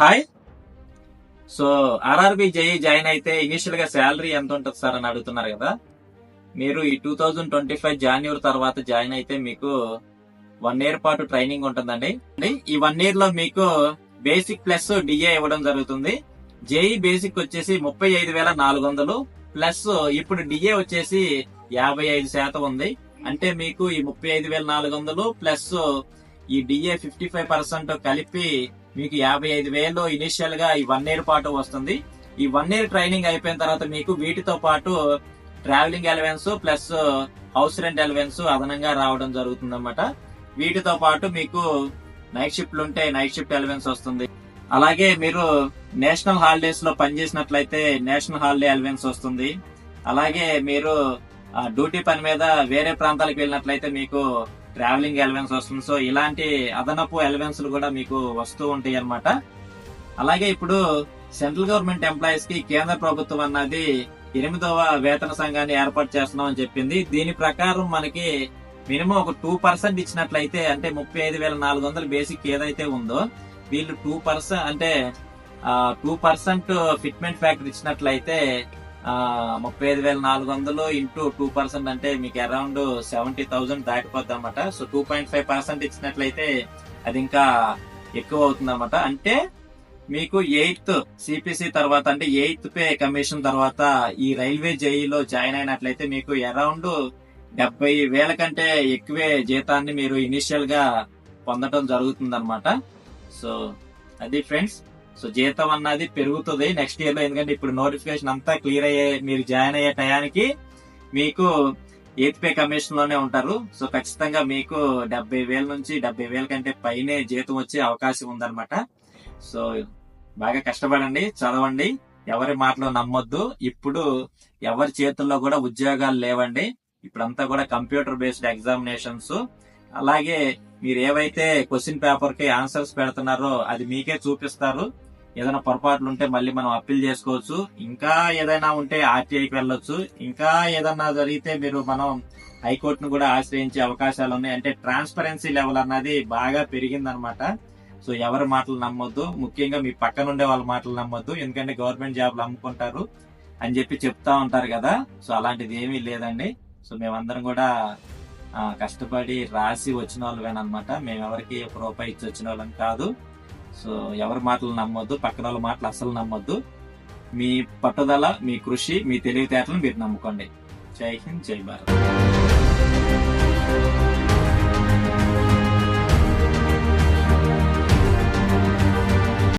Hi so RRB JE join అయితే ఇనిషియల్గా salary ఎంత ఉంటుంది సార్ అని అడుగుతున్నారు కదా. మీరు ఈ two thousand twenty five January తర్వాత జాయిన్ అయితే మీకు వన్ ఇయర్ పాటు ట్రైనింగ్ ఉంటుందండి. ఈ వన్ ఇయర్లో మీకు బేసిక్ ప్లస్ డిఏ ఇవ్వడం జరుగుతుంది. జేఈ బేసిక్ వచ్చేసి ముప్పై ఐదు వేల నాలుగు వందలు ప్లస్ ఇప్పుడు డిఏ వచ్చేసి యాభై ఐదు శాతం ఉంది. అంటే మీకు ఈ ముప్పై ఐదు వేల నాలుగు వందలు ప్లస్ ఈ డిఏ ఫిఫ్టీ ఫైవ్ పర్సెంట్ కలిపి మీకు యాభై ఐదు వేలు ఇనిషియల్గా ఈ వన్ ఇయర్ పాటు వస్తుంది. ఈ వన్ ఇయర్ ట్రైనింగ్ అయిపోయిన తర్వాత మీకు వీటితో పాటు travelling allowance plus house rent allowance అదనంగా రావడం జరుగుతుంది అనమాట వీటితో పాటు మీకు నైట్ షిఫ్ట్లు ఉంటే నైట్ షిఫ్ట్ అలవెన్స్ వస్తుంది. అలాగే మీరు నేషనల్ హాలిడేస్లో పనిచేసినట్లయితే నేషనల్ హాలిడే అలవెన్స్ వస్తుంది. అలాగే మీరు uh, డ్యూటీ పని మీద వేరే ప్రాంతాలకు వెళ్ళినట్లయితే మీకు ట్రావెలింగ్ ఎలవెన్స్ వస్తుంది. సో ఇలాంటి అదనపు ఎలవెన్స్లు కూడా మీకు వస్తూ ఉంటాయి అన్నమాట. అలాగే ఇప్పుడు సెంట్రల్ గవర్నమెంట్ ఎంప్లాయీస్కి కేంద్ర ప్రభుత్వం అన్నది ఎనిమిదవ వేతన సంఘాన్ని ఏర్పాటు చేస్తున్నాం అని చెప్పింది. దీని ప్రకారం మనకి మినిమం ఒక టూ పర్సెంట్ ఇచ్చినట్లయితే అంటే ముప్పై ఐదు వేల నాలుగు వందల బేసిక్ ఏదైతే ఉందో వీళ్ళు టూ పర్సెంట్ అంటే టూ పర్సెంట్ ఫిట్మెంట్ ఫ్యాక్టర్ ఇచ్చినట్లయితే ముప్పై ఐదు వేల నాలుగు వందలు ఇంటూ టూ పర్సెంట్ అంటే మీకు అరౌండ్ సెవెంటీ థౌసండ్ దాటిపోద్ది అనమాట so two point five percent ఇచ్చినట్లయితే అది ఇంకా ఎక్కువ అవుతుంది అనమాట అంటే మీకు ఎయిత్ సిపిసి తర్వాత అంటే ఎయిత్ పే కమిషన్ తర్వాత ఈ రైల్వే జేఈలో జాయిన్ అయినట్లయితే మీకు అరౌండ్ డెబ్బై వేల కంటే ఎక్కువే జీతాన్ని మీరు ఇనిషియల్గా పొందడం జరుగుతుంది అనమాట సో అది ఫ్రెండ్స్ సో జీతం అన్నది పెరుగుతుంది నెక్స్ట్ ఇయర్లో ఎందుకంటే ఇప్పుడు నోటిఫికేషన్ అంతా క్లియర్ అయ్యే మీరు జాయిన్ అయ్యే టయానికి మీకు ఎయిత్ పే కమిషన్లోనే ఉంటారు. సో ఖచ్చితంగా మీకు డెబ్బై వేల నుంచి డెబ్బై వేల కంటే పైనే జీతం వచ్చే అవకాశం ఉందన్నమాట. సో బాగా కష్టపడండి చదవండి. ఎవరి మాటలు నమ్మొద్దు. ఇప్పుడు ఎవరి చేతుల్లో కూడా ఉద్యోగాలు లేవండి. ఇప్పుడంతా కూడా కంప్యూటర్ బేస్డ్ ఎగ్జామినేషన్స్ అలాగే మీరు ఏవైతే క్వశ్చన్ పేపర్కి ఆన్సర్స్ పెడుతున్నారో అది మీకే చూపిస్తారు. ఏదైనా పొరపాట్లు ఉంటే మళ్ళీ మనం అప్పీల్ చేసుకోవచ్చు. ఇంకా ఏదైనా ఉంటే ఆర్టీఐకి వెళ్ళొచ్చు. ఇంకా ఏదైనా జరిగితే మీరు మనం హైకోర్టును కూడా ఆశ్రయించే అవకాశాలు ఉన్నాయి. అంటే ట్రాన్స్పరెన్సీ లెవెల్ అన్నది బాగా పెరిగిందనమాట సో ఎవరి మాటలు నమ్మొద్దు. ముఖ్యంగా మీ పక్కన ఉండే వాళ్ళ మాటలు నమ్మొద్దు. ఎందుకంటే గవర్నమెంట్ జాబ్లు అమ్ముకుంటారు అని చెప్పి చెప్తా ఉంటారు కదా. సో అలాంటిది ఏమీ లేదండి. సో మేమందరం కూడా కష్టపడి రాసి వచ్చిన వాళ్ళు వేనమాట మేము ఎవరికి ఒక రూపాయి ఇచ్చి వచ్చిన వాళ్ళం కాదు. సో ఎవరి మాటలు నమ్మొద్దు పక్కన వాళ్ళ మాటలు అసలు నమ్మొద్దు. మీ పట్టుదల మీ కృషి మీ తెలివితేటలను మీరు నమ్ముకోండి. జై హింద్ జై భారత్.